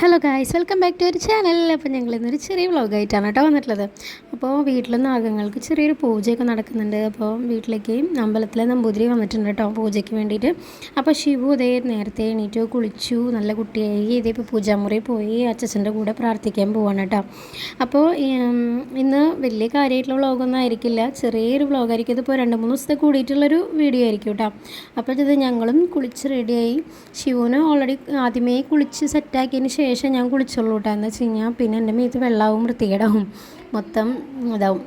Hello guys welcome back to ഒരു channel അപ്പോൾ ഞങ്ങൾ ഇന്നൊരു ചെറിയ വ്ളോഗായിട്ടാണ് കേട്ടോ വന്നിട്ടുള്ളത്. അപ്പോൾ വീട്ടിൽ നാഗങ്ങൾക്ക് ചെറിയൊരു പൂജയൊക്കെ നടക്കുന്നുണ്ട്. അപ്പോൾ വീട്ടിലേക്ക് അമ്പലത്തിലെ നമ്പൂതിരി വന്നിട്ടുണ്ട് കേട്ടോ പൂജയ്ക്ക് വേണ്ടിയിട്ട്. അപ്പോൾ ശിവു അതേ നേരത്തെ എണീറ്റു കുളിച്ചു. നല്ല കുട്ടിയായി. ഇതേ ഇപ്പോൾ പൂജാമുറി പോയി. അച്ഛന്റെ കൂടെ പ്രാർത്ഥിക്കാൻ പോവാണ് കേട്ടോ. അപ്പോൾ ഇന്ന് വലിയ കാര്യമായിട്ടുള്ള വ്ളോഗൊന്നും ആയിരിക്കില്ല. ചെറിയൊരു വ്ളോഗായിരിക്കും ഇതിപ്പോൾ രണ്ട് മൂന്ന് ദിവസത്തെ കൂടിയിട്ടുള്ളൊരു വീഡിയോ ആയിരിക്കും കേട്ടോ. അപ്പോൾ ഇത് ഞങ്ങളും കുളിച്ച് റെഡിയായി ശിവന് ഓൾറെഡി ആദ്യമേ കുളിച്ച് സെറ്റാക്കിയതിന് ശേഷം ഞാൻ കുളിച്ചുള്ളൂ കേട്ടോ എന്ന് വെച്ച് കഴിഞ്ഞാൽ പിന്നെ എന്റെ മേത്ത് വെള്ളമാവും വൃത്തികേടാവും. മൊത്തം ഇതാവും.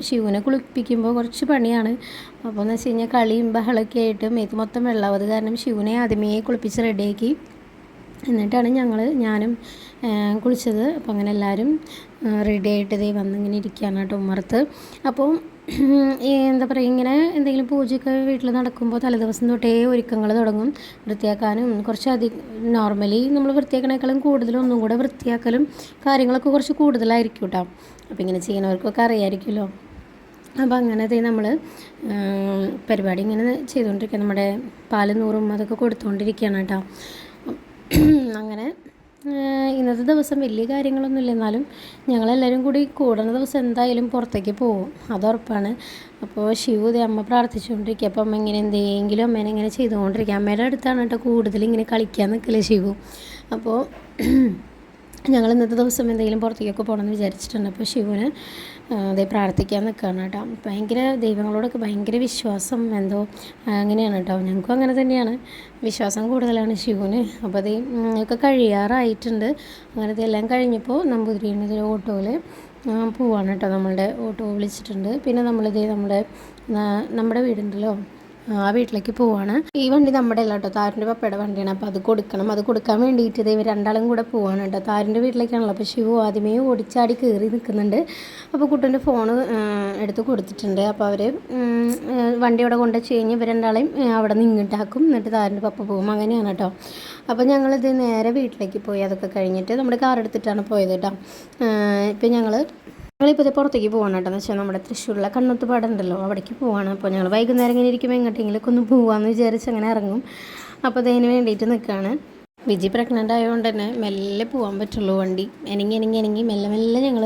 ശിവനെ കുളിപ്പിക്കുമ്പോൾ കുറച്ച് പണിയാണ്. അപ്പോൾ എന്ന് വെച്ച് കഴിഞ്ഞാൽ കളിയും ബഹളമൊക്കെ ആയിട്ട് മേത്ത് മൊത്തം വെള്ളമാവും അത് കാരണം ശിവനെ ആദ്യമേ കുളിപ്പിച്ച് റെഡിയാക്കി. എന്നിട്ടാണ് ഞങ്ങൾ ഞാനും കുളിച്ചത്. അപ്പോൾ അങ്ങനെ എല്ലാവരും റെഡി ആയിട്ട് ദേ വന്നിങ്ങനെ ഇരിക്കുകയാണ് കേട്ടോ ഉമ്മർത്ത് അപ്പോൾ എന്താ പറയുക ഇങ്ങനെ എന്തെങ്കിലും പൂജയൊക്കെ വീട്ടിൽ നടക്കുമ്പോൾ തലേദിവസം തൊട്ടേ ഒരുക്കങ്ങൾ തുടങ്ങും. വൃത്തിയാക്കാനും കുറച്ചധികം നോർമലി നമ്മൾ വൃത്തിയാക്കണേക്കാളും കൂടുതലും ഒന്നും കൂടെ വൃത്തിയാക്കലും കാര്യങ്ങളൊക്കെ കുറച്ച് കൂടുതലായിരിക്കും കേട്ടോ അപ്പോൾ ഇങ്ങനെ ചെയ്യുന്നവർക്കൊക്കെ അറിയാമായിരിക്കുമല്ലോ അപ്പോൾ അങ്ങനത്തെ നമ്മൾ പരിപാടി ഇങ്ങനെ ചെയ്തുകൊണ്ടിരിക്കുക നമ്മുടെ പാൽ നൂറും അതൊക്കെ കൊടുത്തുകൊണ്ടിരിക്കുകയാണ് കേട്ടോ അങ്ങനെ ഇന്നത്തെ ദിവസം വലിയ കാര്യങ്ങളൊന്നുമില്ല. എന്നാലും ഞങ്ങളെല്ലാവരും കൂടി കൂടുന്ന ദിവസം എന്തായാലും പുറത്തേക്ക് പോകും. അത് ഉറപ്പാണ്. അപ്പോൾ ശിവു ദേ അമ്മ പ്രാർത്ഥിച്ചുകൊണ്ടിരിക്കുക അപ്പം അമ്മ ഇങ്ങനെ എന്തെങ്കിലും അമ്മേനെ ഇങ്ങനെ ചെയ്തുകൊണ്ടിരിക്കുക അമ്മയുടെ അടുത്താണ് കേട്ടോ കൂടുതൽ ഇങ്ങനെ കളിക്കാൻ നിൽക്കൽ ശിവു. അപ്പോൾ ഞങ്ങൾ ഇന്നത്തെ ദിവസം എന്തെങ്കിലും പുറത്തേക്കൊക്കെ പോകണമെന്ന് വിചാരിച്ചിട്ടുണ്ട്. അപ്പോൾ ശിവന് അതേ പ്രാർത്ഥിക്കാൻ നിൽക്കുകയാണ് കേട്ടോ. ഭയങ്കര ദൈവങ്ങളോടൊക്കെ ഭയങ്കര വിശ്വാസം എന്തോ അങ്ങനെയാണ് കേട്ടോ. ഞങ്ങൾക്കും അങ്ങനെ തന്നെയാണ്. വിശ്വാസം കൂടുതലാണ് ശിവന്. അപ്പോൾ അത് ഒക്കെ കഴിയാറായിട്ടുണ്ട്. അങ്ങനത്തെ എല്ലാം കഴിഞ്ഞപ്പോൾ നമ്പൂതിരിയുടെ ഓട്ടോയിൽ പോവാണ് കേട്ടോ നമ്മളുടെ ഓട്ടോ വിളിച്ചിട്ടുണ്ട്. പിന്നെ നമ്മളിത് നമ്മുടെ നമ്മുടെ വീടുണ്ടല്ലോ ആ വീട്ടിലേക്ക് പോവാണ്. ഈ വണ്ടി നമ്മുടെ അല്ല കേട്ടോ താരന്റെ പപ്പയുടെ വണ്ടിയാണ്. അപ്പോൾ അത് കൊടുക്കണം. അത് കൊടുക്കാൻ വേണ്ടിയിട്ട് ഇവർ രണ്ടാളും കൂടെ പോവാണ് കേട്ടോ താരന്റെ വീട്ടിലേക്കാണല്ലോ. അപ്പോൾ ശിവു ആദ്യമേ ഓടിച്ചാടി കയറി നിൽക്കുന്നുണ്ട് അപ്പോൾ കുട്ടന്റെ ഫോണ് എടുത്ത് കൊടുത്തിട്ടുണ്ട്. അപ്പോൾ അവർ വണ്ടി അവിടെ കൊണ്ട് കഴിഞ്ഞ് ഇവർ രണ്ടാളെയും അവിടെ നിന്ന് ഇങ്ങോട്ടാക്കും എന്നിട്ട് താരന്റെ പപ്പ പോകും. അങ്ങനെയാണ് കേട്ടോ അപ്പോൾ ഞങ്ങളിത് നേരെ വീട്ടിലേക്ക് പോയി. അതൊക്കെ കഴിഞ്ഞിട്ട് നമ്മുടെ കാർ എടുത്തിട്ടാണ് പോയത് കേട്ടോ ഇപ്പം ഞങ്ങൾ ഞങ്ങളിപ്പോൾ പുറത്തേക്ക് പോകണം കേട്ടോ. എന്ന് വെച്ചാൽ നമ്മുടെ തൃശ്ശൂരിലെ കണ്ണൂത്ത് ഉണ്ടല്ലോ അവിടേക്ക് പോവാണ്. അപ്പോൾ ഞങ്ങൾ വൈകുന്നേരം ഇങ്ങനെ ഇരിക്കുമ്പോൾ എങ്ങോട്ടെങ്കിലൊക്കെ ഒന്ന് പോകാമെന്ന് വിചാരിച്ച് അങ്ങനെ ഇറങ്ങും. അപ്പോൾ അതിന് വേണ്ടിയിട്ട് നിൽക്കുകയാണ് വിജി പ്രഗ്നന്റ് ആയതുകൊണ്ട് തന്നെ മെല്ലെ പോകാൻ പറ്റുള്ളൂ വണ്ടി. എനങ്ങി എനങ്ങി എനങ്ങി മെല്ലെ മെല്ലെ ഞങ്ങൾ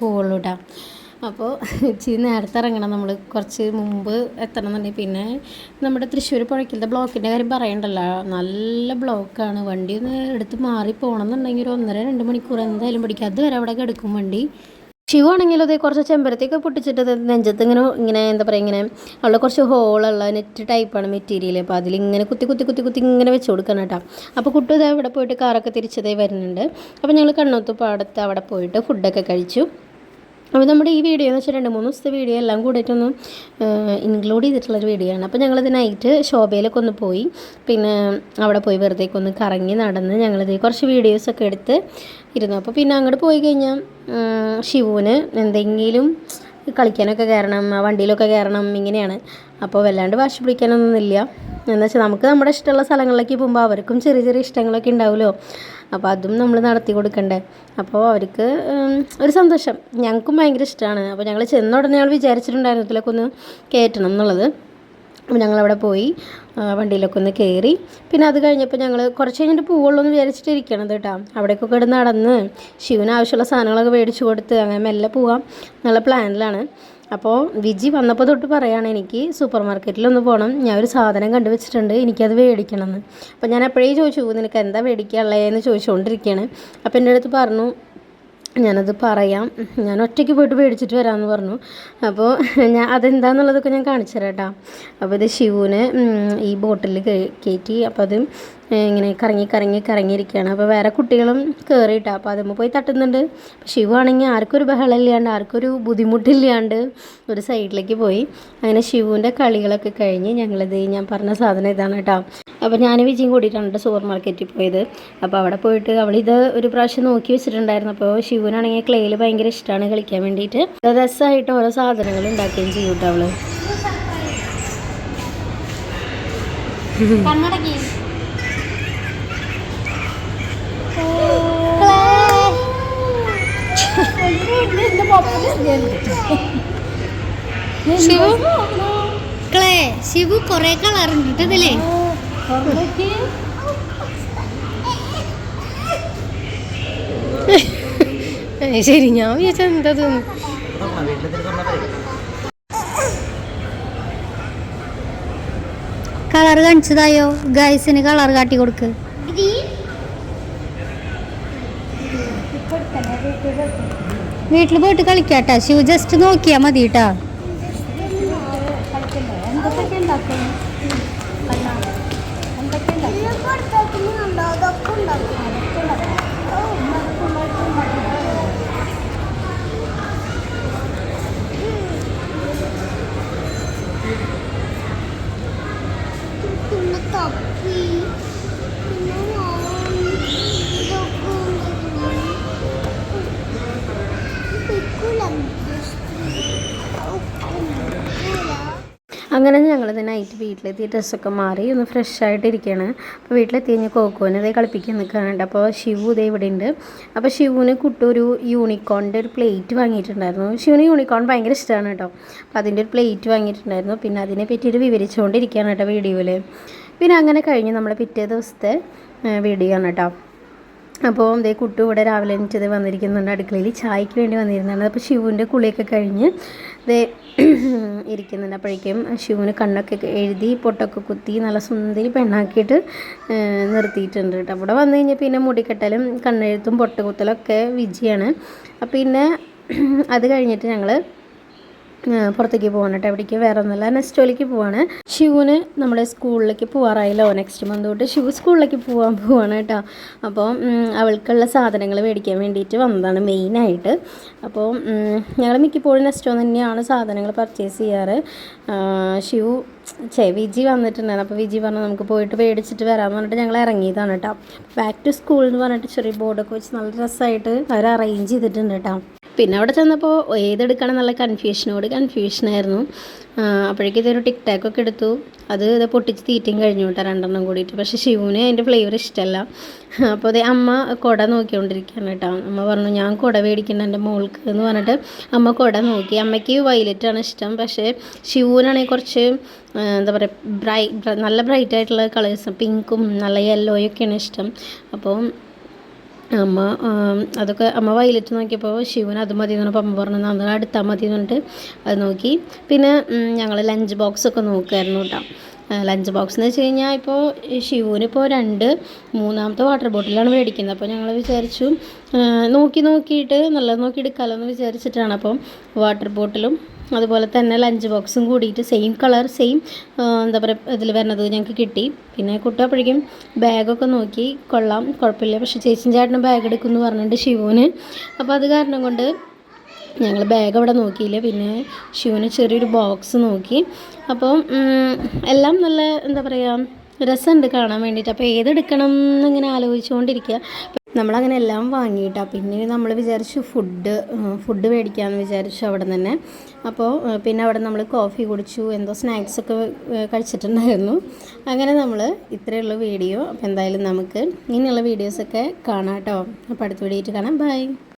പോവുള്ളൂ കേട്ടോ അപ്പോൾ ഇച്ചിരി നേരത്തെ ഇറങ്ങണം നമ്മൾ കുറച്ച് മുമ്പ് എത്തണം എന്നുണ്ടെങ്കിൽ പിന്നെ നമ്മുടെ തൃശ്ശൂർ പുഴയ്ക്കലത്തെ ബ്ലോക്കിന്റെ കാര്യം പറയണ്ടല്ലോ. നല്ല ബ്ലോക്കാണ്. വണ്ടി ഒന്ന് എടുത്ത് മാറി പോകണം എന്നുണ്ടെങ്കിൽ ഒരു ഒന്നര രണ്ട് മണിക്കൂർ എന്തായാലും പിടിക്കും. അതുവരെ അവിടെ കിടക്കും വണ്ടി. ശിവ അതേ കുറച്ച് ചെമ്പരത്തിയൊക്കെ പൊട്ടിച്ചിട്ട് നെഞ്ചത്ത് ഇങ്ങനെ ഇങ്ങനെ എന്താ പറയുക ഇങ്ങനെ അവിടെ കുറച്ച് ഹോളുള്ള നെറ്റ് ടൈപ്പാണ് മെറ്റീരിയൽ അപ്പോൾ അതിലിങ്ങനെ കുത്തി കുത്തി കുത്തി കുത്തി ഇങ്ങനെ വെച്ച് കൊടുക്കണം കേട്ടോ. അപ്പോൾ കുട്ടി അവിടെ പോയിട്ട് കാറൊക്കെ തിരിച്ചതേ വരുന്നുണ്ട്. അപ്പോൾ ഞങ്ങൾ കണ്ണൂത്ത് പാടത്ത് അവിടെ പോയിട്ട് ഫുഡൊക്കെ കഴിച്ചു. അപ്പോൾ നമ്മുടെ ഈ വീഡിയോ എന്ന് വെച്ചാൽ രണ്ട് മൂന്ന് ദിവസത്തെ വീഡിയോ എല്ലാം കൂടിയിട്ടൊന്നും ഇൻക്ലൂഡ് ചെയ്തിട്ടുള്ളൊരു വീഡിയോ ആണ്. അപ്പോൾ ഞങ്ങളിത് നൈറ്റ് ശോഭയിലൊക്കെ ഒന്ന് പോയി. പിന്നെ അവിടെ പോയി വെറുതെ ഒന്ന് കറങ്ങി നടന്ന് ഞങ്ങളിത് കുറച്ച് വീഡിയോസൊക്കെ എടുത്ത് ഇരുന്നു. അപ്പോൾ പിന്നെ അങ്ങോട്ട് പോയി കഴിഞ്ഞാൽ ശിവുവിന് എന്തെങ്കിലും കളിക്കാനൊക്കെ കയറണം ആ വണ്ടിയിലൊക്കെ കയറണം ഇങ്ങനെയാണ്. അപ്പോൾ വല്ലാണ്ട് വാശി പിടിക്കാനൊന്നുമില്ല. എന്ന് വെച്ചാൽ നമുക്ക് നമ്മുടെ ഇഷ്ടമുള്ള സ്ഥലങ്ങളിലേക്ക് പോകുമ്പോൾ അവർക്കും ചെറിയ ചെറിയ ഇഷ്ടങ്ങളൊക്കെ ഉണ്ടാവുമല്ലോ. അപ്പോൾ അതും നമ്മൾ നടത്തി കൊടുക്കണ്ടേ. അപ്പോൾ അവർക്ക് ഒരു സന്തോഷം. ഞങ്ങൾക്കും ഭയങ്കര ഇഷ്ടമാണ്. അപ്പോൾ ഞങ്ങൾ ചെന്ന ഉടനെ ഞങ്ങൾ വിചാരിച്ചിട്ടുണ്ടായിരുന്നു ഒന്ന് കയറ്റണം എന്നുള്ളത്. അപ്പോൾ ഞങ്ങളവിടെ പോയി വണ്ടിയിലൊക്കെ ഒന്ന് കയറി. പിന്നെ അത് കഴിഞ്ഞപ്പോൾ ഞങ്ങൾ കുറച്ച് കഴിഞ്ഞിട്ട് പോവുള്ളൂ എന്ന് വിചാരിച്ചിട്ട് കേട്ടോ. അവിടേക്കൊക്കെ ഇവിടെ നടന്ന് ശിവന് ആവശ്യമുള്ള സാധനങ്ങളൊക്കെ മേടിച്ചു കൊടുത്ത് അങ്ങനെ മെല്ലെ പോവാം എന്നുള്ള പ്ലാനിലാണ്. അപ്പോൾ വിജി വന്നപ്പോൾ തൊട്ട് പറയുകയാണ് എനിക്ക് സൂപ്പർ മാർക്കറ്റിലൊന്ന് പോകണം. ഞാൻ ഒരു സാധനം കണ്ടുവച്ചിട്ടുണ്ട് എനിക്കത് മേടിക്കണം എന്ന് അപ്പോൾ ഞാൻ അപ്പോഴേ ചോദിച്ചു നിനക്ക് എന്താ മേടിക്കാനുള്ളതെന്ന് ചോദിച്ചുകൊണ്ടിരിക്കുകയാണ്. അപ്പോൾ എന്റെ അടുത്ത് പറഞ്ഞു ഞാനത് പറയാം. ഞാൻ ഒറ്റയ്ക്ക് പോയിട്ട് മേടിച്ചിട്ട് വരാമെന്ന് പറഞ്ഞു. അപ്പോൾ ഞാൻ അതെന്താന്നുള്ളതൊക്കെ ഞാൻ കാണിച്ചു തരാം കേട്ടോ. അപ്പോൾ ഇത് ശിവുവിനെ ഈ ബോട്ടിൽ കയറ്റി അപ്പോൾ അത് ഇങ്ങനെ കറങ്ങി കറങ്ങി കറങ്ങിയിരിക്കുകയാണ്. അപ്പോൾ വേറെ കുട്ടികളും കയറിയിട്ടാ അപ്പോൾ അതുമ്പോൾ പോയി തട്ടുന്നുണ്ട്. ശിവ ആണെങ്കിൽ ആർക്കൊരു ബഹളം ഇല്ലാണ്ട് ആർക്കൊരു ബുദ്ധിമുട്ടില്ലാണ്ട് ഒരു സൈഡിലേക്ക് പോയി. അങ്ങനെ ശിവുവിന്റെ കളികളൊക്കെ കഴിഞ്ഞ് ഞങ്ങളിത് ഞാൻ പറഞ്ഞ സാധനം ഇതാണ് കേട്ടോ. അപ്പോൾ ഞാൻ വിജയം കൂടിയിട്ടാണ് സൂപ്പർ മാർക്കറ്റിൽ പോയത്. അപ്പോൾ അവിടെ പോയിട്ട് അവളിത് ഒരു പ്രാവശ്യം നോക്കി വെച്ചിട്ടുണ്ടായിരുന്നു. അപ്പോൾ ശിവനാണെങ്കിൽ ക്ലേയിൽ ഭയങ്കര ഇഷ്ടമാണ് കളിക്കാൻ വേണ്ടിയിട്ട്. രസമായിട്ട് ഓരോ സാധനങ്ങൾ ഉണ്ടാക്കുകയും ചെയ്യും കേട്ടോ അവൾ ശിവു? ക്ലേ ശിവു കൊറേ കളർ ഉണ്ട് ഇതിലേ ശരി ഞാൻ വിചാരിച്ച എന്താ തോന്നുന്നു കളർ കാണിച്ചതായോ? ഗൈസിന് കളർ കാട്ടി കൊടുക്ക്. വീട്ടിൽ പോയിട്ട് കളിക്കാട്ടാ. ശിവ ജസ്റ്റ് നോക്കിയാ മതി കേട്ടാ അങ്ങനെ ഞങ്ങൾ നൈറ്റ് വീട്ടിലെത്തി ഡ്രസ്സൊക്കെ മാറി ഒന്ന് ഫ്രഷ് ആയിട്ട് ഇരിക്കുകയാണ് അപ്പോൾ വീട്ടിലെത്തി കഴിഞ്ഞ് കോക്കോനെ ഇതേ കളിപ്പിക്കാൻ നിൽക്കാനുണ്ട് അപ്പോൾ ശിവു ഇതേ ഇവിടെ ഉണ്ട്. അപ്പോൾ ശിവുന് കുട്ടൊരു യൂണിക്കോണിന്റെ ഒരു പ്ലേറ്റ് വാങ്ങിയിട്ടുണ്ടായിരുന്നു. ശിവന് യൂണിക്കോൺ ഭയങ്കര ഇഷ്ടമാണ് കേട്ടോ. അപ്പോൾ അതിന്റെ ഒരു പ്ലേറ്റ് വാങ്ങിയിട്ടുണ്ടായിരുന്നു. പിന്നെ അതിനെ പറ്റിയിട്ട് വിവരിച്ചുകൊണ്ടിരിക്കുകയാണ് കേട്ടോ വീഡിയോയിൽ പിന്നെ അങ്ങനെ കഴിഞ്ഞ് നമ്മളെ പിറ്റേ ദിവസത്തെ വീഡിയോ ആണ് കേട്ടോ. അപ്പോൾ ദേ കുട്ടു ഇവിടെ രാവിലെ എണീറ്റത് വന്നിരിക്കുന്നുണ്ട് അടുക്കളയിൽ. ചായക്ക് വേണ്ടി വന്നിരുന്നാണ് അപ്പോൾ ശിവുവിന്റെ കുളിയൊക്കെ കഴിഞ്ഞ് ദേ ഇരിക്കുന്നുണ്ട്. അപ്പോഴേക്കും ശിവുവിന് കണ്ണൊക്കെ എഴുതി പൊട്ടൊക്കെ കുത്തി നല്ല സുന്ദരി പെണ്ണാക്കിയിട്ട് നിർത്തിയിട്ടുണ്ട് കേട്ടോ. അവിടെ വന്നു കഴിഞ്ഞാൽ പിന്നെ മുടിക്കെട്ടലും കണ്ണെഴുത്തും പൊട്ടുകുത്തലൊക്കെ വിജയാണ്. അപ്പം പിന്നെ അത് കഴിഞ്ഞിട്ട് ഞങ്ങൾ പുറത്തേക്ക് പോവാണ് കേട്ടോ എവിടേക്ക് വേറെ ഒന്നുമില്ല നെസ്റ്റോയിലേക്ക് പോവാണ്. ശിവുന് നമ്മുടെ സ്കൂളിലേക്ക് പോവാറായല്ലോ നെക്സ്റ്റ് മന്ത് തൊട്ട് ശിവു സ്കൂളിലേക്ക് പോകാൻ പോവാണ് കേട്ടോ. അപ്പോൾ അവൾക്കുള്ള സാധനങ്ങൾ മേടിക്കാൻ വേണ്ടിയിട്ട് വന്നതാണ് മെയിനായിട്ട് അപ്പോൾ ഞങ്ങൾ മിക്കപ്പോഴും നെക്സ്റ്റോ തന്നെയാണ് സാധനങ്ങൾ പർച്ചേസ് ചെയ്യാറ്. ഷിവ് ചേ വിജി വന്നിട്ടുണ്ടായിരുന്നു. അപ്പോൾ വിജി പറഞ്ഞു നമുക്ക് പോയിട്ട് മേടിച്ചിട്ട് വരാമെന്ന് പറഞ്ഞിട്ട് ഞങ്ങൾ ഇറങ്ങിയതാണ് കേട്ടോ. ബാക്ക് ടു സ്കൂൾ എന്ന് പറഞ്ഞിട്ട് ചെറിയ ബോർഡൊക്കെ വെച്ച് നല്ല രസമായിട്ട് അവർ അറേഞ്ച് ചെയ്തിട്ടുണ്ട് കേട്ടോ. പിന്നെ അവിടെ ചെന്നപ്പോൾ ഏതെടുക്കണം എന്നുള്ള കൺഫ്യൂഷനോട് കൺഫ്യൂഷനായിരുന്നു അപ്പോഴേക്കും ഇതൊരു ടിക് ടാക്ക് ഒക്കെ എടുത്തു. അത് ഇത് പൊട്ടിച്ച് തീറ്റയും കഴിഞ്ഞു കേട്ടോ രണ്ടെണ്ണം കൂടിയിട്ട്. പക്ഷേ ശിവന് അതിന്റെ ഫ്ലേവർ ഇഷ്ടമല്ല അപ്പോൾ അതേ അമ്മ കുട നോക്കിക്കൊണ്ടിരിക്കുകയാണ് കേട്ടോ. അമ്മ പറഞ്ഞു ഞാൻ കുട മേടിക്കണം എന്റെ മോൾക്ക് എന്ന് പറഞ്ഞിട്ട് അമ്മ കുട നോക്കി. അമ്മയ്ക്ക് വയലറ്റാണ് ഇഷ്ടം. പക്ഷേ ശിവനാണെങ്കിൽ കുറച്ച് എന്താ പറയുക ബ്രൈ നല്ല ബ്രൈറ്റ് ആയിട്ടുള്ള കളേഴ്സ് പിങ്കും നല്ല യെല്ലോയൊക്കെയാണ് ഇഷ്ടം. അപ്പോൾ അമ്മ അതൊക്കെ അമ്മ വയലറ്റ് നോക്കിയപ്പോൾ ശിവൻ അത് മതി എന്ന് പറഞ്ഞപ്പോൾ അമ്മ പറഞ്ഞു "എന്നാ അടുത്താൽ മതി എന്ന് പറഞ്ഞിട്ട് അത് നോക്കി. പിന്നെ ഞങ്ങൾ ലഞ്ച് ബോക്സ് ഒക്കെ നോക്കുമായിരുന്നു കേട്ടോ ലഞ്ച് ബോക്സ് എന്ന് വെച്ച് കഴിഞ്ഞാൽ ഇപ്പോൾ ശിവുനിപ്പോൾ രണ്ട് മൂന്നാമത്തെ വാട്ടർ ബോട്ടിലാണ് മേടിക്കുന്നത്. അപ്പോൾ ഞങ്ങൾ വിചാരിച്ചു നോക്കി നോക്കിയിട്ട് നല്ലത് നോക്കി എടുക്കാമല്ലോ എന്ന് വിചാരിച്ചിട്ടാണ്. അപ്പം വാട്ടർ ബോട്ടിലും അതുപോലെ തന്നെ ലഞ്ച് ബോക്സും കൂടിയിട്ട് സെയിം കളർ സെയിം എന്താ പറയുക ഇതിൽ വരുന്നത് ഞങ്ങൾക്ക് കിട്ടി. പിന്നെ കുട്ടി അപ്പോഴേക്കും ബാഗൊക്കെ നോക്കി കൊള്ളാം കുഴപ്പമില്ല പക്ഷേ ചേച്ചിൻ ചേട്ടനും ബാഗ് എടുക്കുമെന്ന് പറഞ്ഞിട്ട് ശിവുവിന്. അപ്പോൾ അത് കാരണം കൊണ്ട് ഞങ്ങൾ ബാഗ് അവിടെ നോക്കിയില്ല. പിന്നെ ശിവന് ചെറിയൊരു ബോക്സ് നോക്കി. അപ്പോൾ എല്ലാം നല്ല എന്താ പറയുക രസമുണ്ട് കാണാൻ വേണ്ടിയിട്ട്. അപ്പോൾ ഏതെടുക്കണം എന്നിങ്ങനെ ആലോചിച്ചുകൊണ്ടിരിക്കുക. നമ്മളങ്ങനെ എല്ലാം വാങ്ങിയിട്ടാണ് പിന്നെ നമ്മൾ വിചാരിച്ചു ഫുഡ് ഫുഡ് മേടിക്കാമെന്ന് വിചാരിച്ചു അവിടെ തന്നെ അപ്പോൾ പിന്നെ അവിടെ നമ്മൾ കോഫി കുടിച്ചു എന്തോ സ്നാക്സ് ഒക്കെ ഏഹ്, കഴിച്ചിട്ടുണ്ടായിരുന്നു. അങ്ങനെ നമ്മൾ ഇത്രയുള്ള വീഡിയോ അപ്പോൾ എന്തായാലും നമുക്ക് ഇനിയുള്ള വീഡിയോസൊക്കെ കാണാം കേട്ടോ അപ്പോൾ അടുത്ത വീഡിയോ കാണാം. ബൈ